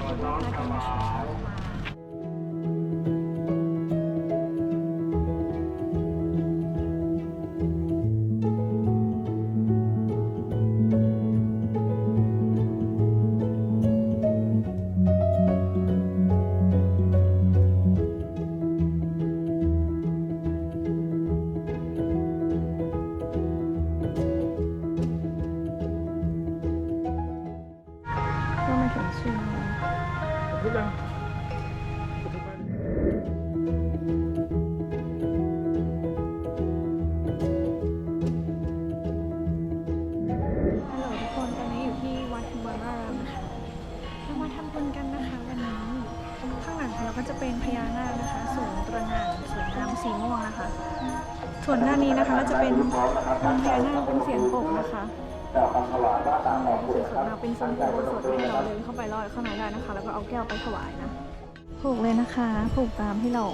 น่ากิน ก็จะเป็นพญานาคนะคะสูงตระหง่านสวยงามสีม่วงนะคะ ส่วนด้านนี้นะคะก็จะเป็นองค์พญานาคเป็นเสียงปกนะคะสีสวยงามเป็นทรงโบสถให้เราเดินเข้าไปลอยข้างในได้นะคะ แล้วก็เอาแก้วไปถวายนะ ผูกเลยนะคะ ผูกตามที่เรา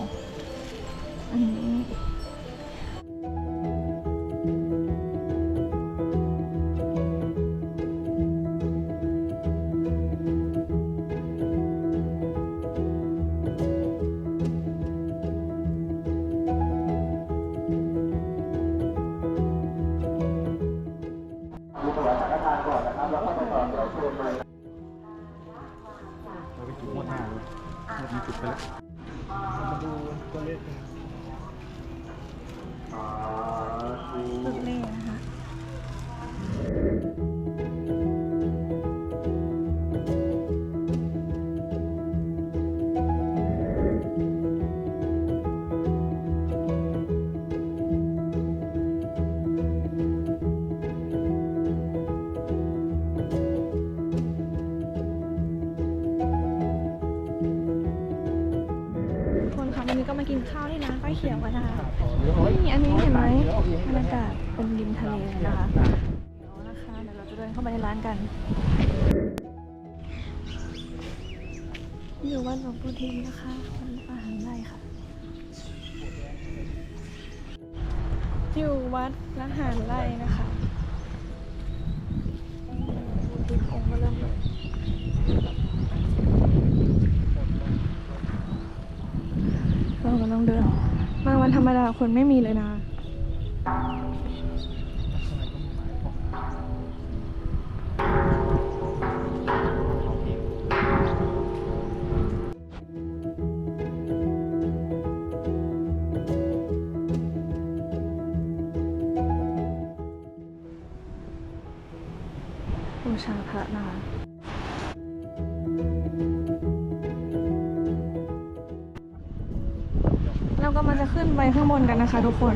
อันนี้ วัดหลวงปู่นะคะวัดอาหารไรค่ะ อยู่วัดละหารไร่นะคะดูทีมองค์ก็เริ่มเลยเรากำลังเดิน มาวันธรรมดาคนไม่มีเลยนะ นกันนะคะทุกคน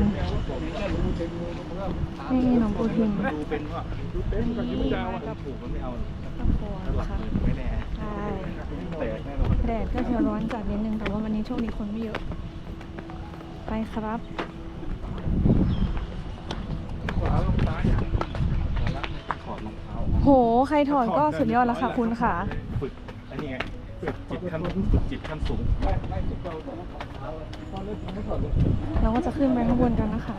นี่หลวงปู่ทิมดูเป็นว่าดูเป็นกับที่มันจะเอาถ้าผูกมันไม่เอาครอบครัวหลันะกคะเงินไม่แน่ใช่แตกแน่นอนแดดก็จะร้อนจัดนิดนึง แต่ว่าวันนี้โชคดีคนไม่เยอะ ไปครับขวาลงซ้ายอะขวาละถอดรองเท้าโห ใครถอดก็สุดยอดแล้วค่ะคุณค่ะฝึกอันนี้ไงฝึกจิตขั้นฝึกจิตขั้นสูงไม่ไม่จิต เราต้องถอดเท้าตอนเล่นไม่ถอดเลยเราก็จะขึ้นไปข้างบนกันนะคะ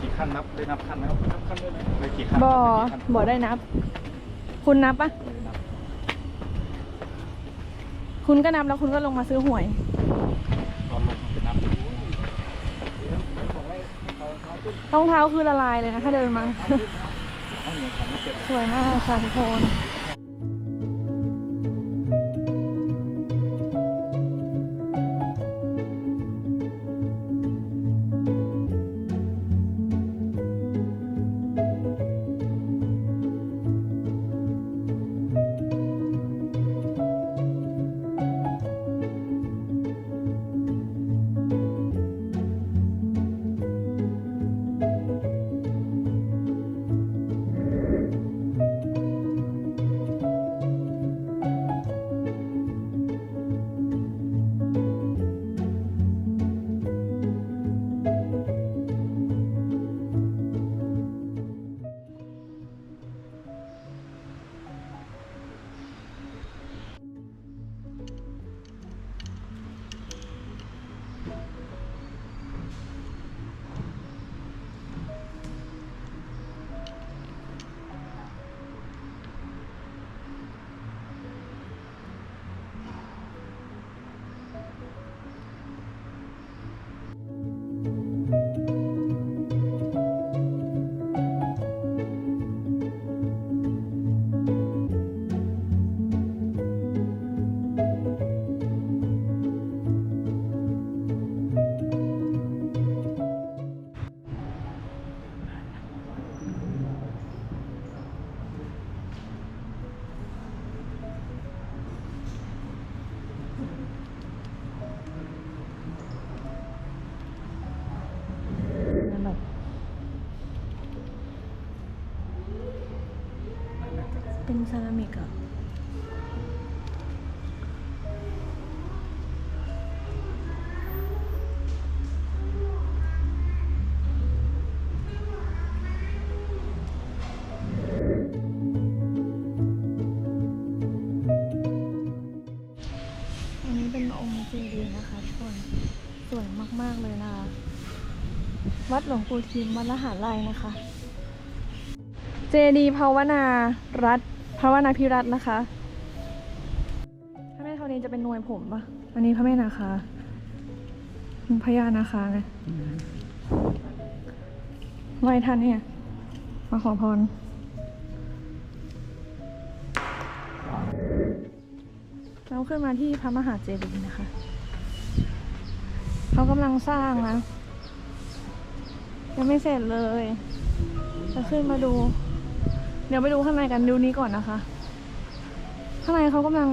กี่ขั้นนับได้นับขั้นไหมนับขั้นได้ไหมได้กี่ขั้นบอนักี่ขั้นบอได้นับ คุณนับปะคุณก็นับแล้วคุณก็ลงมาซื้อหวย ตอนลงจะนับรองเท้าคือละลายเลยนะ ถ้าเดินมาเอาเหนียวขันไม่เสร็จสวยมากค่ะทุกคนเป็น อันนี้เป็นองค์เจดีย์นะคะทุกคนสวยมาก ๆ เลยนะคะ วัดหลวงปู่ทิมวัดละหารไร่นะคะ เจดีย์ภาวนารัตน์ภาวนาพิรัตน์นะคะพระแม่ธรณีจะเป็นหน่วยผมปะอันนี้พระแม่นาคาพญานาคาไงไหวท่านเนี่ย มาขอพร เราขึ้นมาที่พระมหาเจดีย์นะคะ เขากำลังสร้างนะ ยังไม่เสร็จเลยจะขึ้นมาดู เดี๋ยวไปดูข้างในกันดูนี้ก่อนนะคะ ข้างในเขากำลัง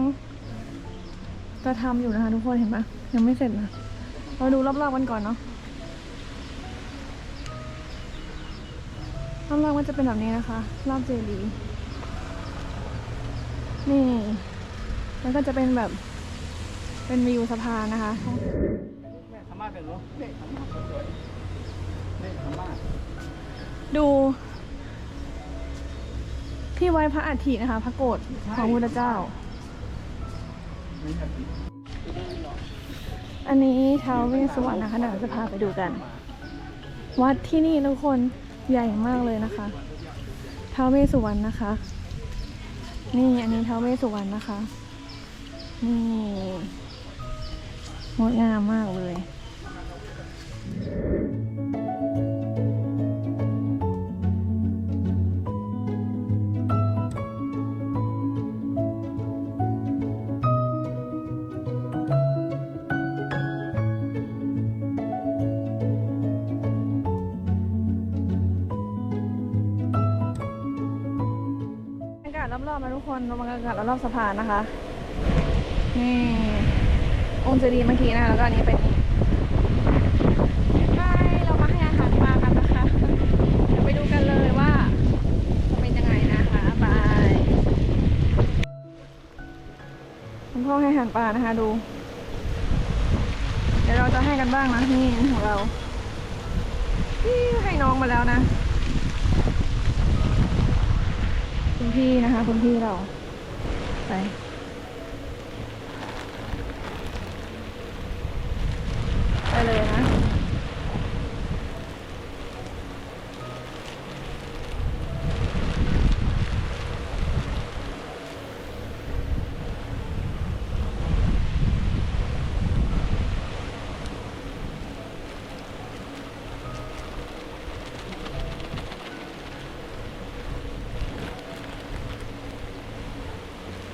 จะทำอยู่นะคะทุกคนเห็นปะยังไม่เสร็จนะ เราดูรอบๆกันก่อนเนาะรอบๆก็จะเป็นแบบนี้นะคะ รอบเจดีย์นี่ แล้วก็จะเป็นแบบ เป็นวิวสะพานนะคะแม่ธรรมะเป็นรู้เด็กธรรมะสวยๆเด็กธรรมะดูที่ไว้พระอัฐินะคะ พระโกรธของพระพุทธเจ้า ไม่ใช่ผิดอันนี้ท้าวเวสสุวรรณนะคะเดี๋ยวเราจะพาไปดูกัน วัดที่นี่ทุกคนใหญ่มากเลยนะคะท้าวเวสสุวรรณนะคะ นี่อันนี้ท้าวเวสสุวรรณนะคะ นี่งดงามมากเลยบรรยากาศรอบๆนะทุกคนบรรยากาศรอบๆสะพานนะคะ นี่องค์เจดีย์เมื่อกี้นะคะแล้วก็อันนี้เป็นใช่เรามาให้อาหารปลากันนะคะ เดี๋ยวไปดูกันเลยว่าจะเป็นยังไงนะคะไปคุณพ่อให้อาหารปลานะคะดู เดี๋ยวเราจะให้กันบ้างนะนี่ของเราให้น้องมาแล้วนะคุณพี่นะคะคุณพี่เราไปเลยนะ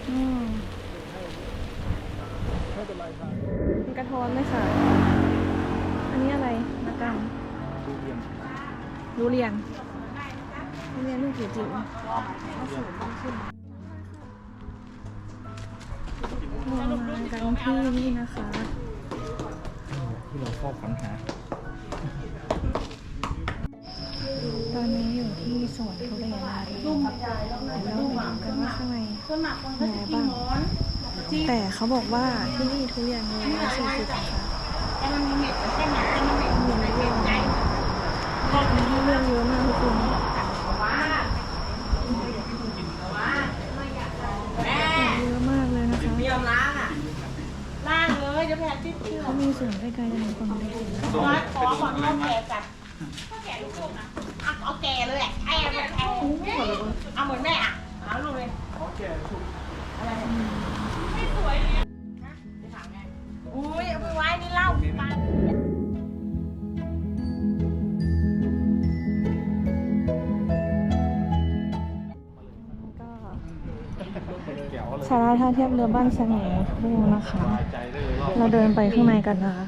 อืม ไม่เป็นไรครับ มันกระท้อนเลยค่ะ อันนี้อะไรมะก ดูเรียนำทุเรียนทุเรียนลูกจิ๋วจิ๋วเรามากันที่นี่นะคะ ที่เราชอบปัญหาตอนนี้อยู่ที่สวนทุเรียนนารีเดี๋ยวเราไปดูกันว่าข้างในมีอะไรบ้างแต่เขาบอกว่าที่นี่ทุเรียนโลละสี่สิบนะคะ ลือกเยอะมากทุกคนว่าแม่เยอะมากเลยนะคะไม่ยอมล้างอะล้างเลยเดี๋ยวแม่ติดเชื้อเขามีสวนใกล้ๆกันทุกคนดูสิร้านขอก่อนเอาแก่กันเอาแก่ลูกๆนะเอาเอาแก่เลยแหละไอ้เอาเอาเอาเหมือนแม่อะเอาลูกเลยโอเคถูกไม่สวยเลย สาราท่าเทียบเรือบ้านสมิงทุ่งนะคะเรอบเราเดินไปข้างในกันนะคะ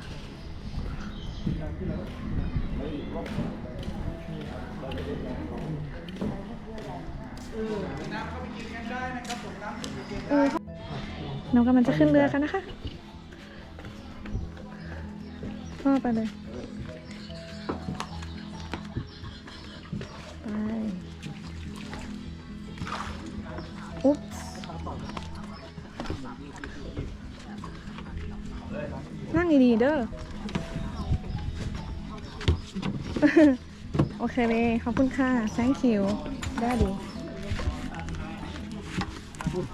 น้องกำลังจะขึ้นเรือกันนะคะพ่อไปเลย เคเลยขอบคุณค่ะ thank you ได้ดี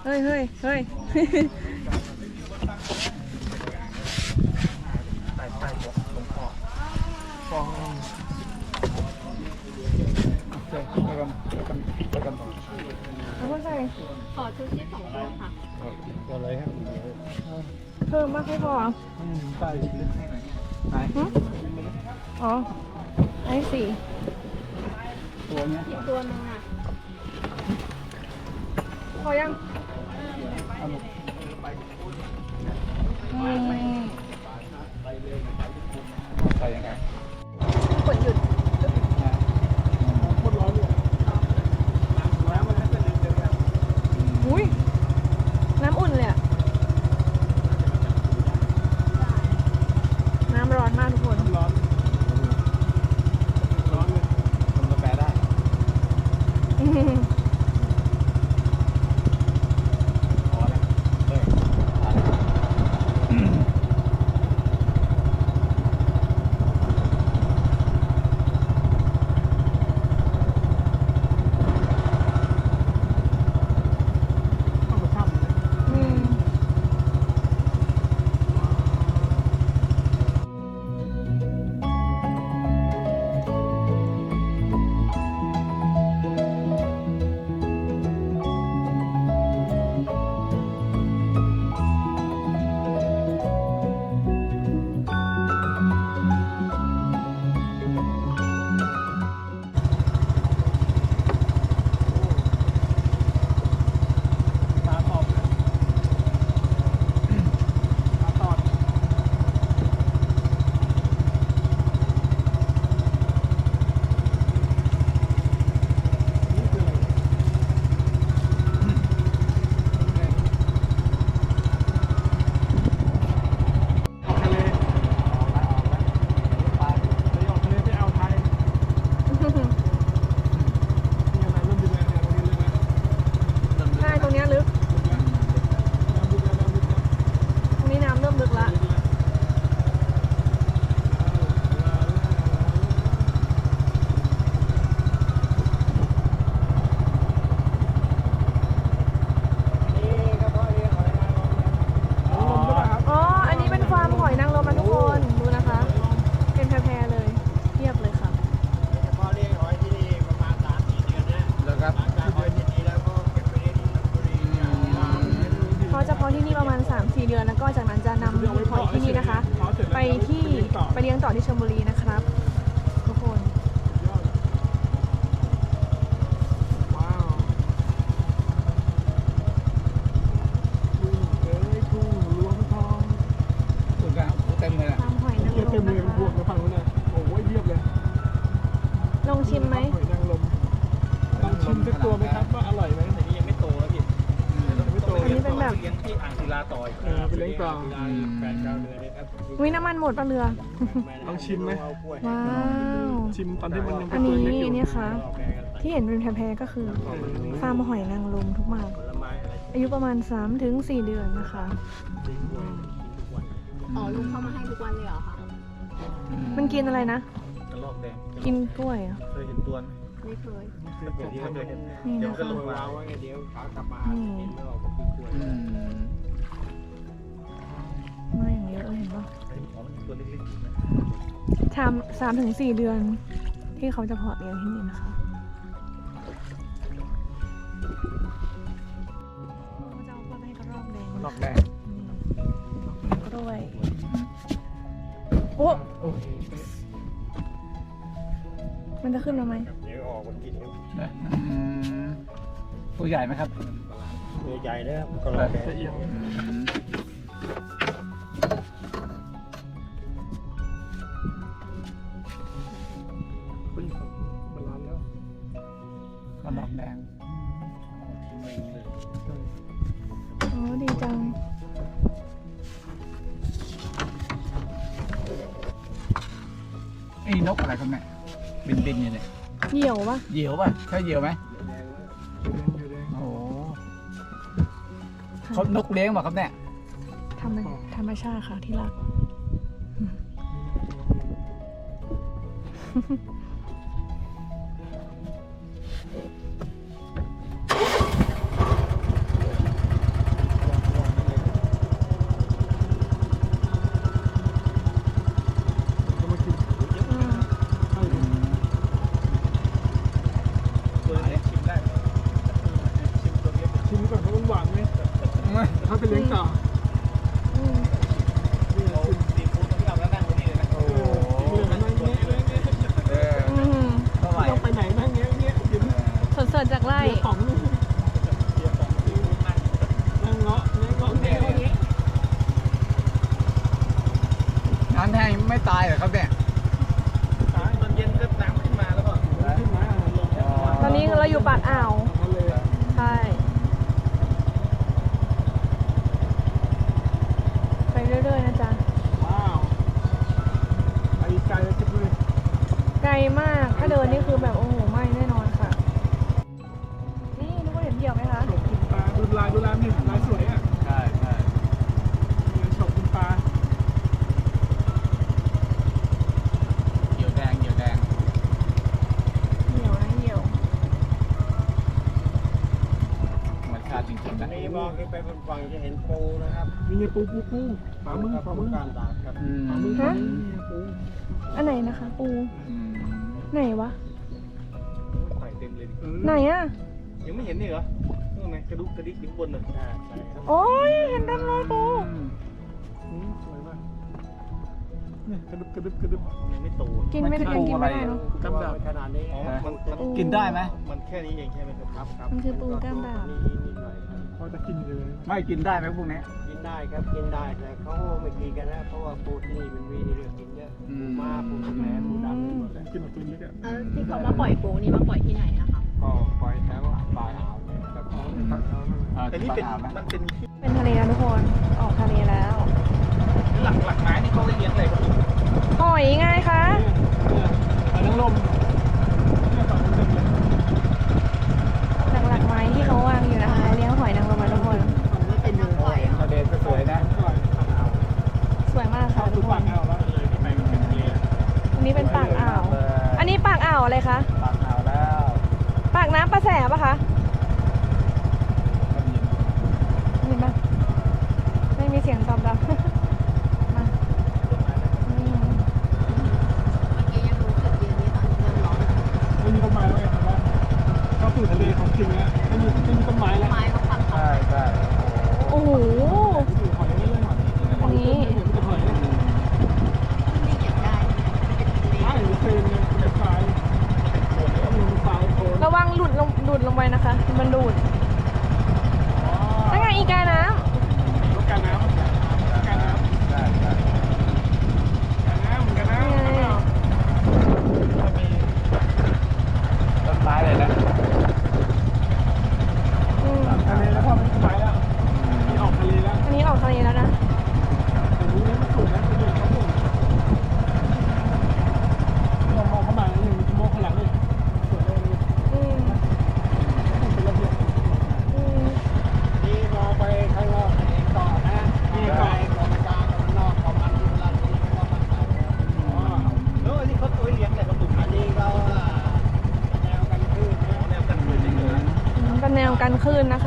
เฮ้ยเฮ้ยเฮ้ยใต้ใต้หลวงพ่อฟองเดี๋ยวไปกันไปกันไปกันต่อขอบคุณค่ะขอชูชีพสองตัวค่ะก็เลยครับเพิ่มมากไม่พอเหรออืมใต้ลึกให้หน่อยไหนหึอ๋อไอ้สี่ ตัวเนี้ยอีกตัวนึงอะพอยังเอาหมดอืม ใส่ยังไง แปดเก้าเดือนนี่ครับวิน้ำมันหมดปะเรือลองชิมไหมเอากล้วยว้าว ชิมตอนที่มันยังเป็อันนตัวนี้เล็กอยู่เนี่ยค่ะ ที่เห็นเป็นแพรๆก็คือ ฟาร์มหอยนางรมทุกหมากผลไม้อะไรอายุประมาณ 3-4ถึง4เดือนนะคะ อ๋อลุงเข้ามาให้ทุกวันเลยเหรอคะ มันกินอะไรนะ กระรอกแดงกินกล้วยเหรอะเคยเห็นตัวไหมไม่เคยปกติเคยเห็นนี่เดี๋ยวนะก็คะลงมาว้าวว่าไงเดี๋ยวขากลับมาอืมเห็นแล้วเราก็คือกล้วย ตัวเล็กๆอยู่นะทำสามถึงสี่เดือน ที่เขาจะเพาะเลี้ยงที่นี่นะคะเขาจะเอากล้วยไปให้กระรอกแดงนอกแดงอืมกล้วยโอ้โอ้ยมันจะขึ้นมาไหมเดี๋ยวออกมากินครับอืมตัวใหญ่ไหมครับ ตัวใหญ่นะครับก็รอแกละเอียดอื เหี่ยวปะเหี่ยวป่ะใช่เหี่ยวไหมโอ้โหเขานกเลี้ยงป่ะครับเนี่ยธรรมธรรมชาติค่ะที่รัก ตายเหรอครับเนี่ยตอนเย็นก็น้ำขึ้นมาแล้วก็ขึ้าตอนนี้เราอยู่ปากอ่าว ปูปูปูฝ่ามือฝ่ามือครับฝ่ามือฮะอันไหนนะคะ ปู ไหนวะไข่เต็มเลยไหนอะยังไม่เห็นนี่เหรอตรงไหกระดูกกระดิกอยู่บนเลยโอ้ยเห็นดังเลยปู กระดึบกระดึบกระดึบ ยังไม่โตกินไม่ได้มัอกินไม่ได้เนะดาบ ขนาดนี้อ๋มันมันกินได้ไหม มันแค่นี้เองใช่ไหมครับครับครับมันคือปูกล้ามดาบ นี่นิดหน่อยครัจะกินเลยไม่กินได้ไหมพวกนี้กินได้ครับกินได้แต่เขาไม่กินกันนะเพราะว่าปูที่นี่มันมีเรื่องกินเยอะอืม ปูมาปูแหม่ปูดำหมดเลยกินหมดตัวนี้ก็แล้ที่เขามาปล่อยปูนี่มาปล่อยที่ไหนนะคะ ก็ปล่อยแถวปลายหาวเนี่ยครัแต่นี่เป็นมันเป็น เป็นทะเลนะทุกคน ออกทะเลแล้ว หลักหลักไม้นี่เขาเลี้ยงอะไรครับหอยไงคะเลี้ยงลมหลักหลักไม้ที่เขาวางอยู่นะคะเลี้ยงหอยนางรมทุกคนเป็นหอยประเด็นสวยนะสวยมากทุกคนอันนี้เป็นปากอ่าว อันนี้ปากอ่าวอะไรคะปากอ่าวแล้ว ปากน้ำประแสปะคะ ขึ้นนะคะ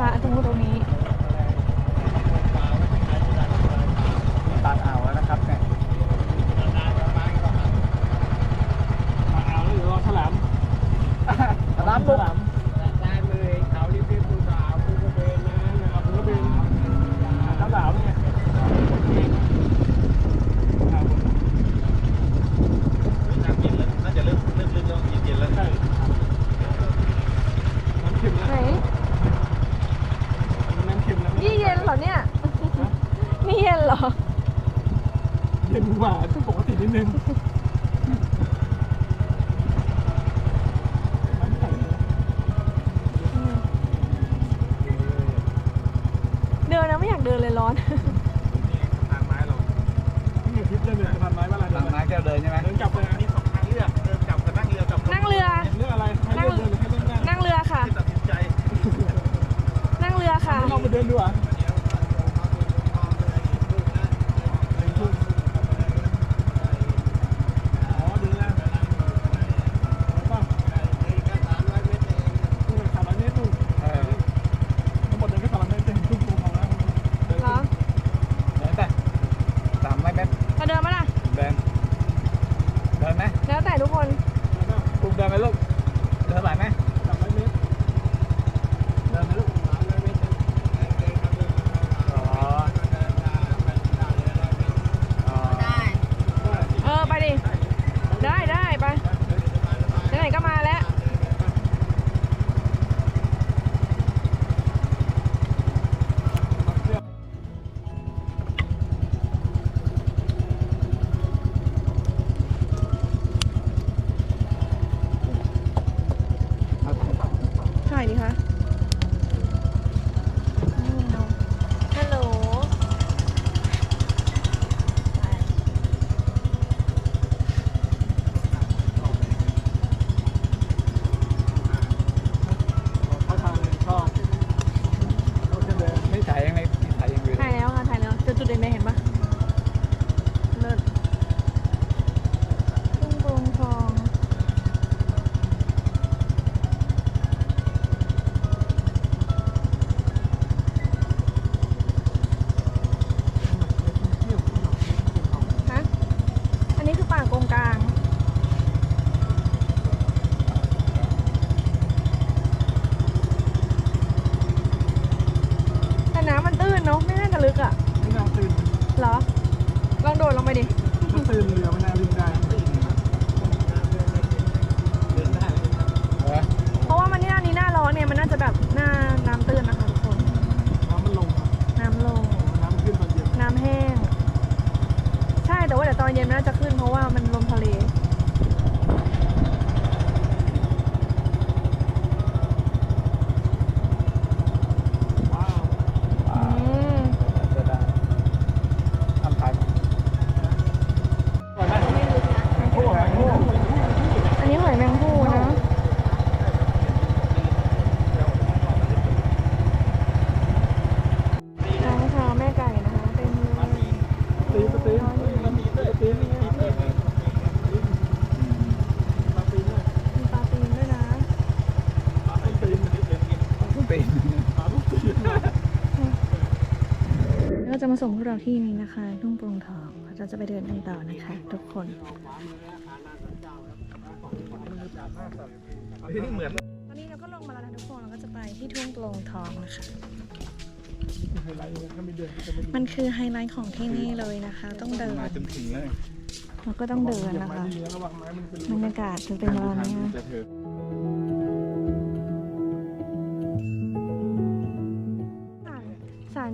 อนเย็นมันน่าจะขึ้นเพราะว่ามันลมทะเล ว้าว อ่า อืม จะได้ทำถ่าย ก่อนหน้านี้ผู้หายผู้ อันนี้หอยแมงภู่นะช้างเท้าแม่ไก่นะคะเต็มเลย ตีปะตีตีตีตีตีตีปาตีเลย มีปลาตีนด้วยนะ ปาตีมันตี ต้องตีน ปาลูกตีน แล้วก็ จะมาส่งพวกเราที่นี้นะคะทุ่งโปร่งทองเราจะไปเดินกันต่อนะคะ ทุกคนเหมือนตอนนี้เราก็ลงมาแล้วนะทุกคนเราก็จะไปที่ทุ่งโปร่งทองนะคะไฮไลท์ถ้าไม่เดินก็จะไม่มันคือไฮไลท์ของที่นี่เลยนะคะ ต้องเดินมาจนถึงเลยเราก็ต้องเดินนะคะระวังไม้มันเป็นบรรยากาศจะเป็นประมาณนี้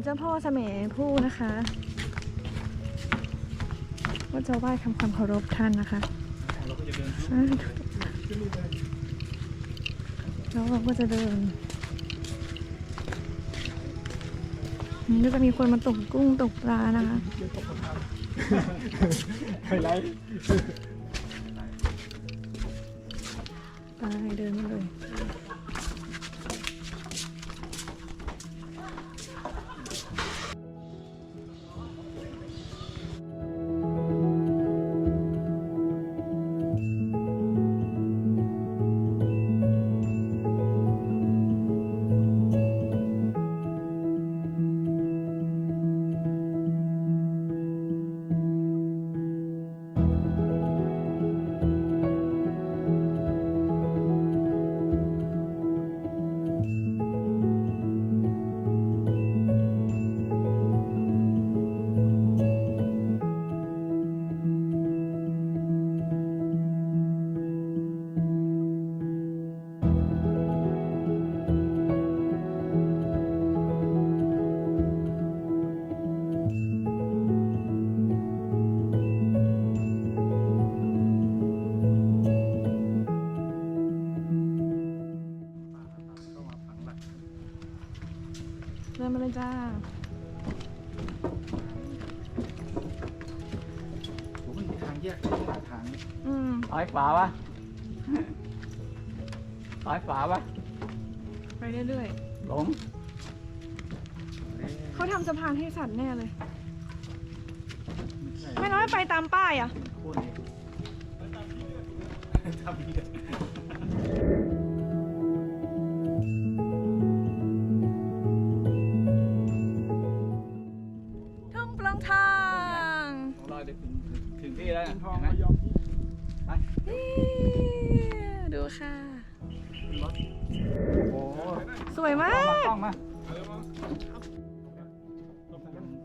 จ้าพ่อเสมผู้นะคะก็จะไหว้ทำความเคารพท่านนะคะสาธุแล้วเราก็จะเดินนี่ก็จะมีคนมาตกกุ้งตกปลานะคะไฮไลท์ไปเดินมาเลย มซ้ายขวาวะซ้ายขวาวะไปเรื่อยหลงๆ เขาทำสะพานให้สัตว์แน่เลย ไม่น้อยไปตามป้ายอะ โคตรดีทำดีทุ่ สวยมาก กล้องมา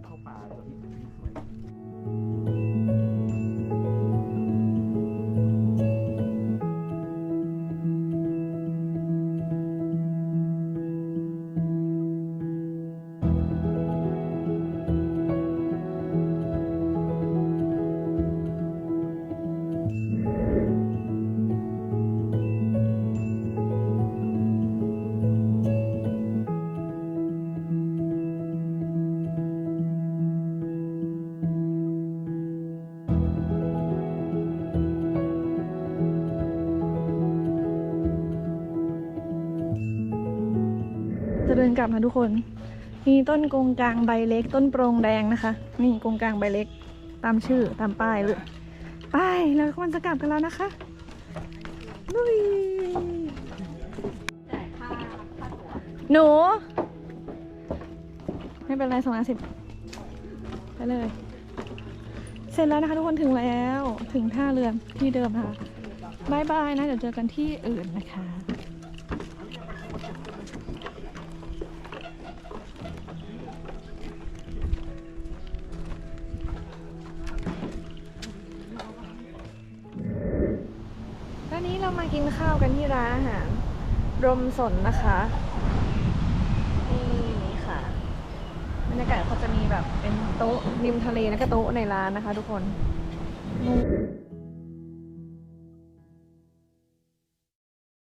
เข้าป่าตัวนี้ คน มีต้นกงกลางใบเล็ก ต้นโปรงแดงนะคะ นี่กงกลางใบเล็ก ตามชื่อตามป้ายเลยไป้ายเราควรจะกลับกันแล้วนะคะลุยหนู ไม่เป็นไรสองสิบไปเลย เสร็จแล้วนะคะทุกคนถึงแล้วถึงท่าเรือที่เดิมนะคะบายบายนะ เดี๋ยวเจอกันที่อื่นนะคะ มสนนะคะ นี่ค่ะบรรยากาศเขาจะมีแบบเป็นโต๊ะริมทะเลแล้วก็โต๊ะในร้านนะคะ ทุกคน